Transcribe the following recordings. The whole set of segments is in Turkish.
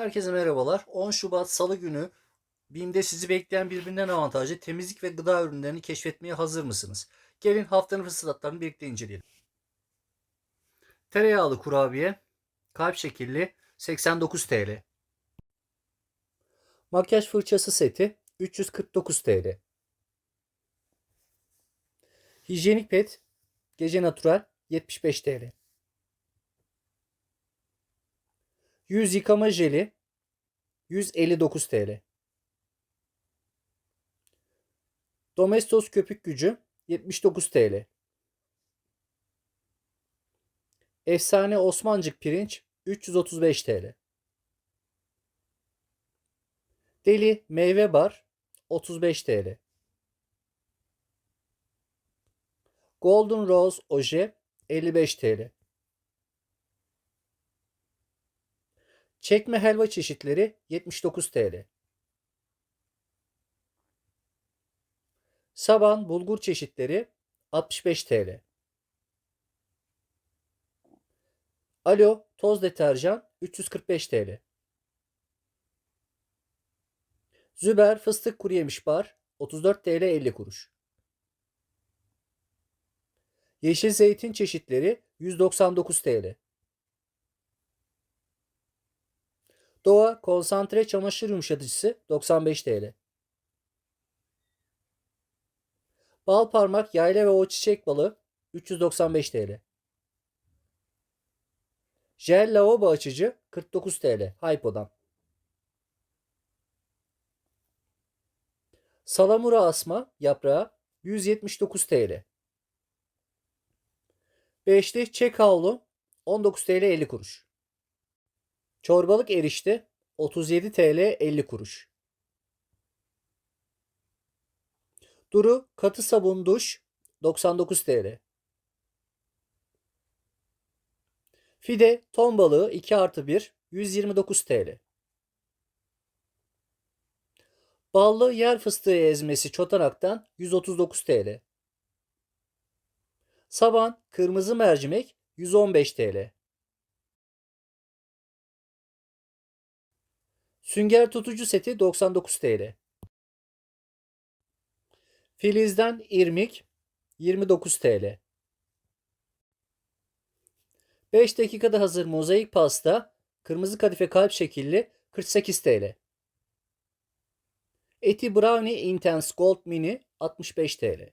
Herkese merhabalar. 10 Şubat Salı günü BİM'de sizi bekleyen birbirinden avantajlı temizlik ve gıda ürünlerini keşfetmeye hazır mısınız? Gelin haftanın fırsatlarını birlikte inceleyelim. Tereyağlı kurabiye, kalp şekilli 89 TL. Makyaj fırçası seti 349 TL. Hijyenik pet gece natural 75 TL. Yüz yıkama jeli 159 TL. Domestos köpük gücü 79 TL. Efsane Osmancık pirinç 335 TL. Deli meyve bar 35 TL. Golden Rose oje 55 TL. Çekme helva çeşitleri 79 TL. Saban bulgur çeşitleri 65 TL. Alo toz deterjan 345 TL. Züber fıstık kuru yemiş bar 34 TL 50 kuruş. Yeşil zeytin çeşitleri 199 TL. Konsantre çamaşır yumuşatıcısı 95 TL. Bal parmak yayla ve o çiçek balı 395 TL. Jel lavabo açıcı 49 TL Hypo'dan. Salamura asma yaprağı 179 TL. Beşli çek havlu 19 TL 50 kuruş. Çorbalık erişte 37 TL 50 kuruş. Duru katı sabun duş 99 TL. Fide ton balığı 2 artı 1 129 TL. Ballı yer fıstığı ezmesi çotanaktan 139 TL. Saban kırmızı mercimek 115 TL. Sünger tutucu seti 99 TL. Filizden irmik 29 TL. 5 dakikada hazır mozaik pasta kırmızı kadife kalp şekilli 48 TL. Eti Brownie Intense Gold Mini 65 TL.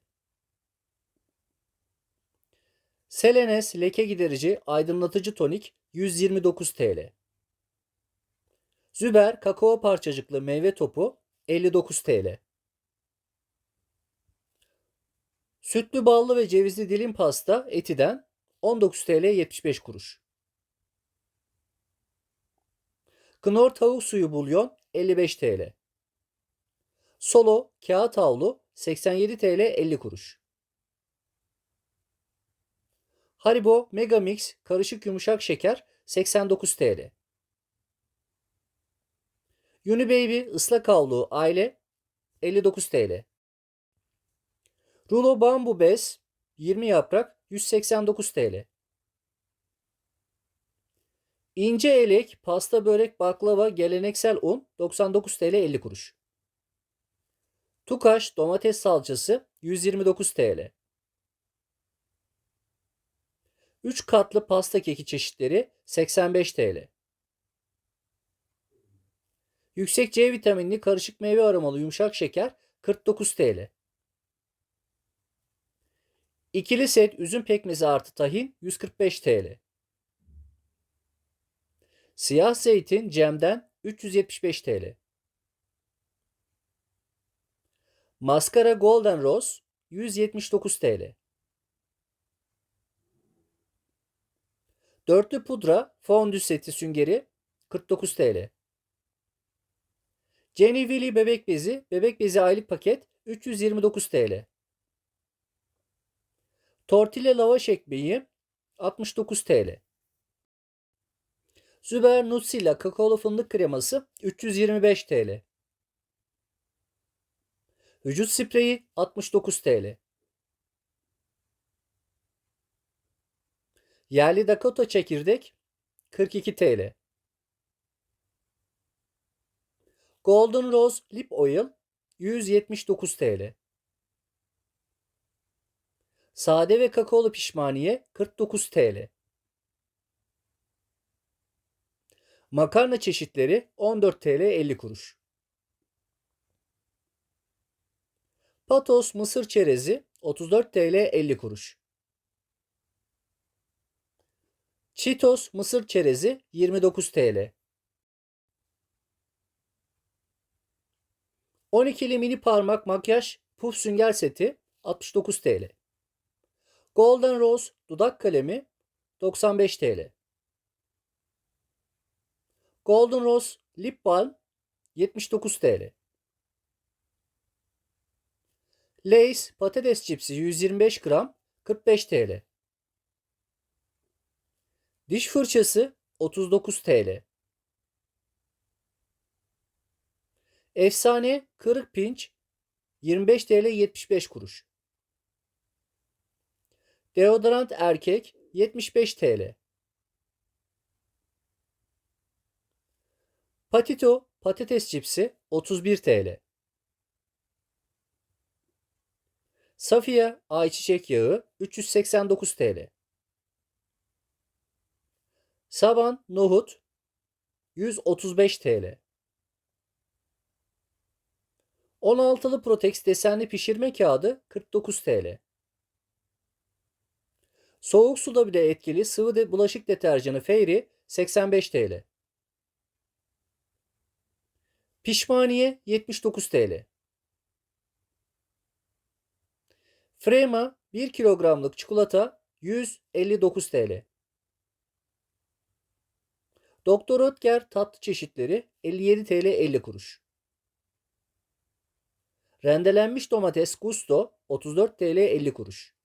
Selenes leke giderici aydınlatıcı tonik 129 TL. Züber kakao parçacıklı meyve topu 59 TL. Sütlü ballı ve cevizli dilim pasta etiden 19 TL 75 kuruş. Knorr tavuk suyu bulyon 55 TL. Solo kağıt havlu 87 TL 50 kuruş. Haribo Mega Mix karışık yumuşak şeker 89 TL. Unibaby ıslak havlu aile 59 TL. Rulo bambu bez 20 yaprak 189 TL. İnce elek pasta börek baklava geleneksel un 99 TL 50 kuruş. Tukaş domates salçası 129 TL. 3 katlı pasta keki çeşitleri 85 TL. Yüksek C vitaminli karışık meyve aromalı yumuşak şeker 49 TL. İkili set üzüm pekmezi artı tahin 145 TL. Siyah zeytin Cem'den 375 TL. Maskara Golden Rose 179 TL. Dörtlü pudra fondü seti süngeri 49 TL. Willy bebek bezi, bebek bezi aylık paket 329 TL. Tortilla lavaş ekmeği 69 TL. Züber Nutsilla kakaolu fındık kreması 325 TL. Vücut spreyi 69 TL. Yerli Dakota çekirdek 42 TL. Golden Rose Lip Oil 179 TL. Sade ve kakaolu pişmaniye 49 TL. Makarna çeşitleri 14 TL 50 kuruş. Patos mısır çerezi 34 TL 50 kuruş. Cheetos mısır çerezi 29 TL. 12'li mini parmak makyaj puf sünger seti 69 TL. Golden Rose dudak kalemi 95 TL. Golden Rose lip balm 79 TL. Lay's patates cipsi 125 gram 45 TL. Diş fırçası 39 TL. Efsane kırık pinç 25 TL 75 kuruş. Deodorant erkek 75 TL. Patito patates cipsi 31 TL. Safiye ayçiçek yağı 389 TL. Saban nohut 135 TL. 16'lı Protex desenli pişirme kağıdı 49 TL. Soğuk suda bile etkili sıvı de bulaşık deterjanı Fairy 85 TL. Pişmaniye 79 TL. Frema 1 kilogramlık çikolata 159 TL. Doktor Ötker tatlı çeşitleri 57 TL 50 kuruş. Rendelenmiş domates Gusto 34 TL 50 kuruş.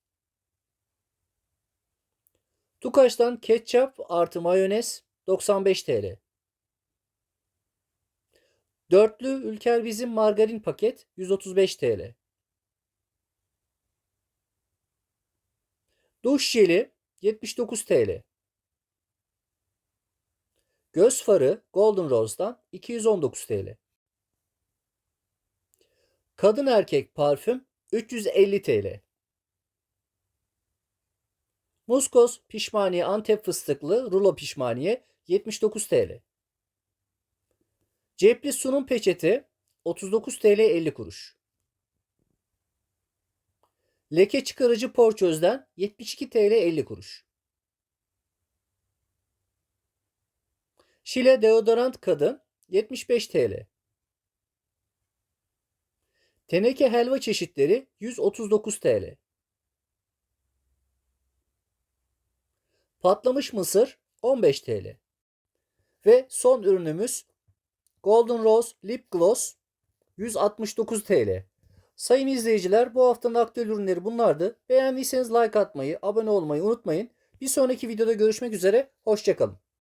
Tukaş'tan ketçap artı mayonez 95 TL. Dörtlü Ülker Bizim margarin paket 135 TL. Duş jeli 79 TL. Göz farı Golden Rose'dan 219 TL. Kadın erkek parfüm 350 TL. Muskos pişmaniye Antep fıstıklı rulo pişmaniye 79 TL. Cepli sunum peçeti 39 TL 50 kuruş. Leke çıkarıcı porçözden 72 TL 50 kuruş. Şile deodorant kadın 75 TL. Teneke helva çeşitleri 139 TL. Patlamış mısır 15 TL. Ve son ürünümüz Golden Rose Lip Gloss 169 TL. Sayın izleyiciler bu haftanın aktüel ürünleri bunlardı. Beğendiyseniz like atmayı, abone olmayı unutmayın. Bir sonraki videoda görüşmek üzere. Hoşçakalın.